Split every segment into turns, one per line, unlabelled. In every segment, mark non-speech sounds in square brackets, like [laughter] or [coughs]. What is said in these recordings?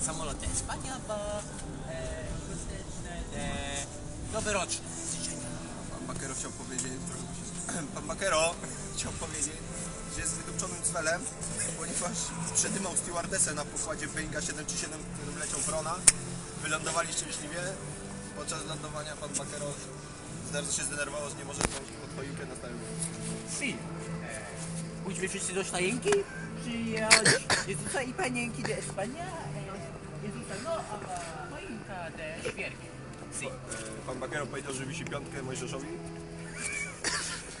uciśnione D, samolot Espania, bo e, D, noworoczne życzenia.
Pan Bakero chciał powiedzieć, trochę. Pan Bakero chciał powiedzieć, że jest wydupczonym cwelem, ponieważ przedymał stewardesę na pokładzie Boeinga 737, którym leciał Wrona. Wylądowali szczęśliwie. Podczas lądowania pan Bakero bardzo się zdenerwował, że nie może pod choinkę na stałym
Si. E, pójdźmy wszyscy do Sztajenki, przyjąć Jezusa i Panienki de Espania, e, Jezusa, no, a choinka de świerki. Si.
Pan Bakero powiedział, że wisi piątkę Mojżeszowi. [coughs]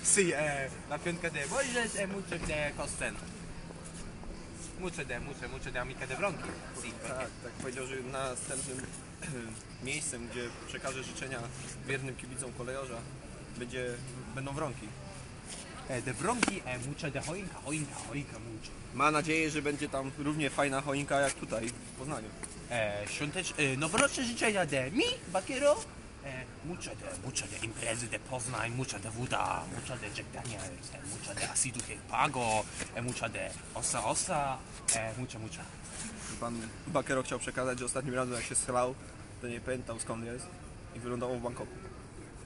Si, e, la piątka de Mojżesz, e, mucho de Kosten. Mucho de, mucho, mucho de amica de Bronki. Si,
Tak, tak powiedział, że następnym [coughs] miejscem, gdzie przekaże życzenia wiernym kibicom kolejorza, będzie, będą wronki.
E, de Bronki, e, mucho de choinka, choinka, choinka, mucho.
Ma nadzieję, że będzie tam równie fajna choinka jak tutaj w Poznaniu.
E, świątecz, e, noworoczne życzenia de mi, Bakiero. E, mucho de, mucho de imprezy de Poznań, mucho de woda, mucho de Jack Daniels, e, mucho de Asidu Pago, e, mucho de Osa Osa, e, mucho, mucho.
Pan Bakero chciał przekazać, że ostatnim razem jak się schlał, to nie pamiętał skąd jest i wylądował w Bangkoku.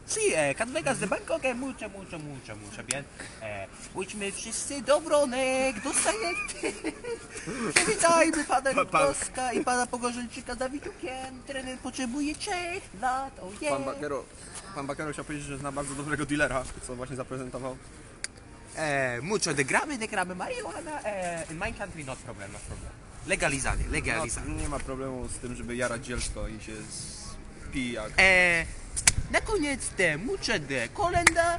Si, e, Cat Vegas de Bangkok, e, mucho, mucho, mucho, mucho, bien. E, pójdźmy wszyscy do Wronek, do Sajety. [laughs] Przywitajmy pana
Pa- pan-
Rutkowska i pana Pogorzelczyka z Dawidukiem. Trener potrzebuje trzech lat, yeah.
Pan Bakero, pan Bakero chciał powiedzieć, że zna bardzo dobrego dealera, co właśnie zaprezentował.
Eh, mucho de gramy, de gramy marihuana. Eh, in my country not problem, not problem. Legalizanie,
No,
legalizanie.
nie ma problemu z tym, żeby jarać dzielsko i się pij
Eh, na koniec de mucho de kolenda.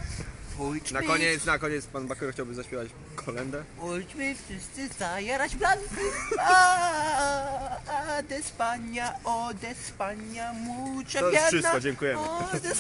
Na koniec, na koniec pan Bakero chciałby zaśpiewać kolendę.
Pójdźmy wszyscy zajarać blanki. A, a de Spania, o de Spania, mucho
To jest wszystko, dziękujemy.
O de